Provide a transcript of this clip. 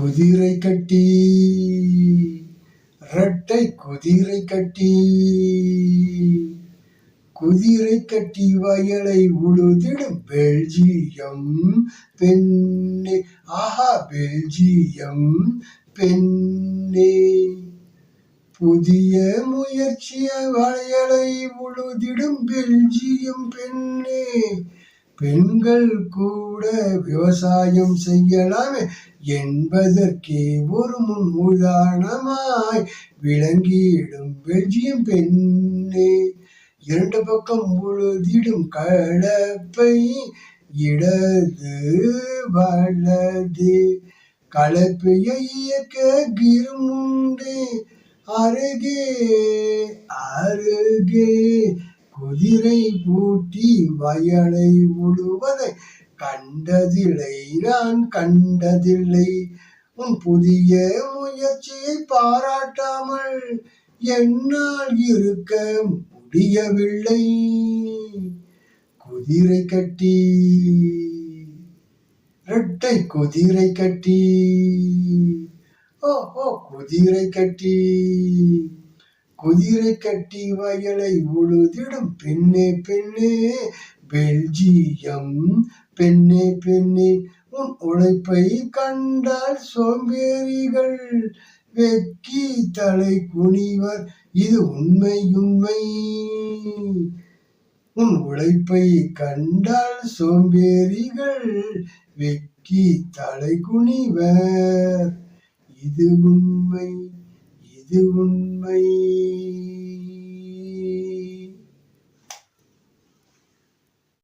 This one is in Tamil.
குதிரை கட்டி இரட்டை குதிரை கட்டி குதிரை கட்டி வயலை உழுதிடும் பெல்ஜியம் பெண்ணே. ஆஹா பெல்ஜியம் பெண்ணே. புதிய முயற்சிய வயலை உழுதிடும் பெல்ஜியம் பெண்ணே. பெண்கள் கூட விவசாயம் செய்யலாமே என்பதற்கே ஒரு முன் உதாரணமாய் விளங்கிடும் பெல்ஜியம் பெண்ணே. இரண்டு பக்கம் முழுதிடும் கலப்பை இடது வலது. கலப்பையை இயக்க கிருமுண்டே அருகே அருகே. குதிரை பூட்டி வயலை உழுவதை கண்டதில்லை நான் கண்டதில்லை. உன் புதிய முயற்சியை பாராட்டாமல் என்னால் இருக்க முடியவில்லை. குதிரை கட்டி இரட்டை குதிரை கட்டி ஓ ஓ குதிரை கட்டி. குதிரை கட்டி வயலை உழுதிடும் பெண்ணே பெண்ணே. பெல்ஜியம் பெண்ணே பெண்ணே. உன் உழைப்பை கண்டால் சோம்பேறிகள் வெக்கி தலை குனிவர். இது உண்மை உண்மை. உன் உழைப்பை கண்டால் சோம்பேறிகள் வெக்கி தலை குனிவர். இது உண்மை. இது உண்மை.